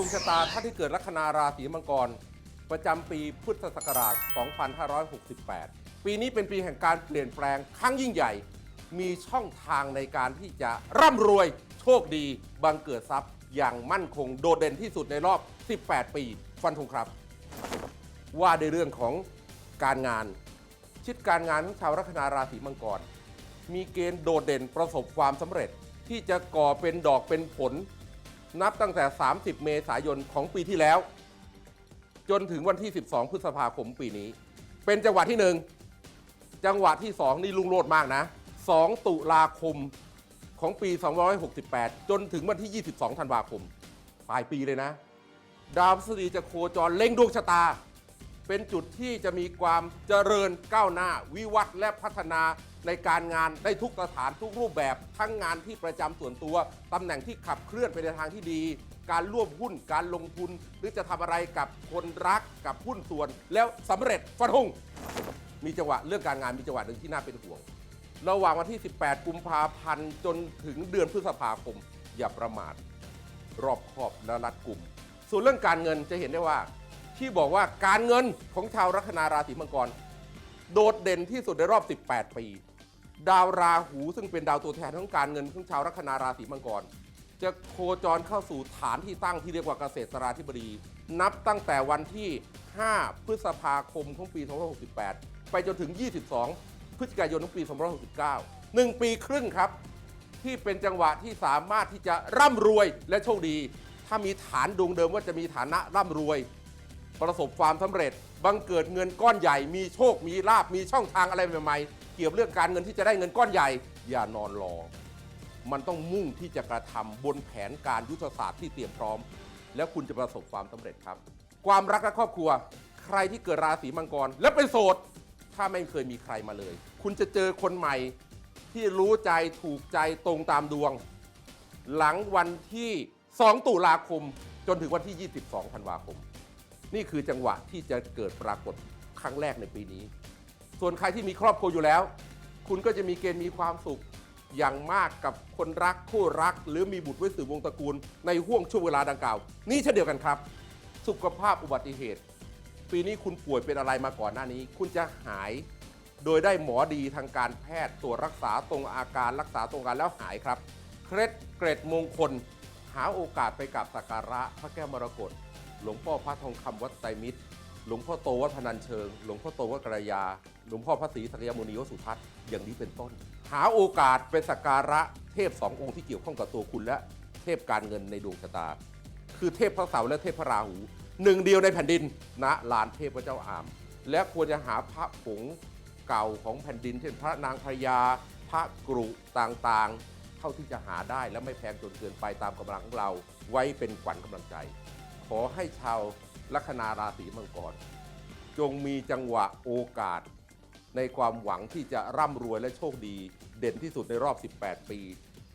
วงชะตาท่านที่เกิดลัคนาราศีมังกร ประจำปีพุทธศักราช 2568 ปีนี้เป็นปีแห่งการเปลี่ยนแปลงครั้งยิ่งใหญ่ มีช่องทางในการที่จะร่ำรวยโชคดี บังเกิดทรัพย์อย่างมั่นคงโดดเด่นที่สุดในรอบ 18 ปี ฟันธงครับ ว่าในเรื่องของการงานชิดการงานของชาวลัคนาราศีมังกร มีเกณฑ์โดดเด่นประสบความสำเร็จที่จะก่อเป็นดอกเป็นผล นับตั้งแต่ 30 เมษายนของปีที่แล้ว จนถึงวันที่ 12 พฤษภาคมปีนี้ เป็นจังหวะที่หนึ่งจังหวะที่สองนี่ลุงโลดมากนะ 2 ตุลาคมของปี2568 จนถึงวันที่ 22 ธันวาคม ปลายปีเลยนะ ดาวพฤษฎีจะโคจรเล็งดวงชะตา เป็นจุดที่จะมีความเจริญก้าวหน้า วิวัฒน์และพัฒนาในการงานได้ทุกสถานทุกรูปแบบ ทั้งงานที่ประจำส่วนตัวตำแหน่งที่ขับเคลื่อนไปในทางที่ดี การร่วมหุ้นการลงทุน หรือจะทำอะไรกับคนรักกับหุ้นส่วน แล้วสำเร็จฟันธงมีจังหวะเรื่องการงานมีจังหวะหนึ่งที่น่าเป็นห่วง ระหว่างวันที่ 18 กุมภาพันธ์จนถึงเดือนพฤษภาคม อย่าประมาทรอบคอบและรัดกลุ่ม ส่วนเรื่องการเงินจะเห็นได้ว่า ที่บอกว่าการเงินของชาวลัคนาราศีมังกร โดดเด่นที่สุดในรอบ 18 ปี ดาวราหูซึ่งเป็นดาวตัวแทนของการเงินของชาวลัคนาราศีมังกร จะโคจรเข้าสู่ฐานที่ตั้งที่เรียกว่าเกษตราธิบดี นับตั้งแต่วันที่ 5 พฤษภาคมของปี 2568 ไปจนถึง 22 พฤศจิกายนของปี 2569 1 ปีครึ่งครับ ที่เป็นจังหวะที่สามารถที่จะร่ำรวยและโชคดี ถ้ามีฐานดวงเดิมว่าจะมีฐานะร่ำรวย ประสบความสำเร็จ บังเกิดเงินก้อนใหญ่ มีโชค มีลาบ มีช่องทางอะไรใหม่ๆ เกี่ยวเรื่องการเงินที่จะได้เงินก้อนใหญ่ อย่านอนรอ มันต้องมุ่งที่จะกระทำบนแผนการยุทธศาสตร์ที่เตรียมพร้อม แล้วคุณจะประสบความสำเร็จครับ ความรักและครอบครัว ใครที่เกิดราศีมังกร และเป็นโสด ถ้าไม่เคยมีใครมาเลย คุณจะเจอคนใหม่ที่รู้ใจถูกใจตรงตามดวง หลังวันที่ 2 ตุลาคมจนถึงวันที่ 22 ธันวาคม นี่คือจังหวะที่จะเกิดปรากฏครั้งแรกในปีนี้ ส่วนใครที่มีครอบครัวอยู่แล้ว คุณก็จะมีเกณฑ์มีความสุขอย่างมากกับคนรักคู่รัก หรือมีบุตรไว้สืบวงศ์ตระกูล ในห่วงช่วงเวลาดังกล่าว นี่เช่นเดียวกันครับ สุขภาพอุบัติเหตุ ปีนี้คุณป่วยเป็นอะไรมาก่อนหน้านี้ คุณจะหาย โดยได้หมอดีทางการแพทย์ตรวจรักษาตรงอาการรักษาตรงการแล้วหายครับ เคล็ดเกร็ดมงคล หาโอกาสไปกับสักการะพระแก้วมรกต หลวงพ่อพระทองคำวัดไตรมิตร หลวงพ่อโตวัดพนัญเชิง หลวงพ่อโตวัดกระยา หลวงพ่อพระศรีสักยมุนีวดสุทัศน์อย่างนี้เป็นต้น หาโอกาสไปสักการะเทพสององค์ที่เกี่ยวข้องกับตัวคุณและเทพการเงินในดวงชะตา คือเทพพระเสาร์และเทพพระราหู หนึ่งเดียวในแผ่นดินณลานเทพพระเจ้าอาม และควรจะหาพระผงเก่าของแผ่นดิน เช่นพระนางพญาพระกรุต่างๆ เท่าที่จะหาได้และไม่แพงจนเกินไปตามกำลังของเราไว้เป็นขวัญกำลังใจ ขอให้ชาวลัคนาราศีมังกร จงมีจังหวะโอกาส ในความหวังที่จะร่ำรวยและโชคดี เด่นที่สุดในรอบ 18 ปี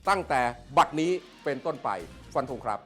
ตั้งแต่บัดนี้เป็นต้นไปฟันธงครับ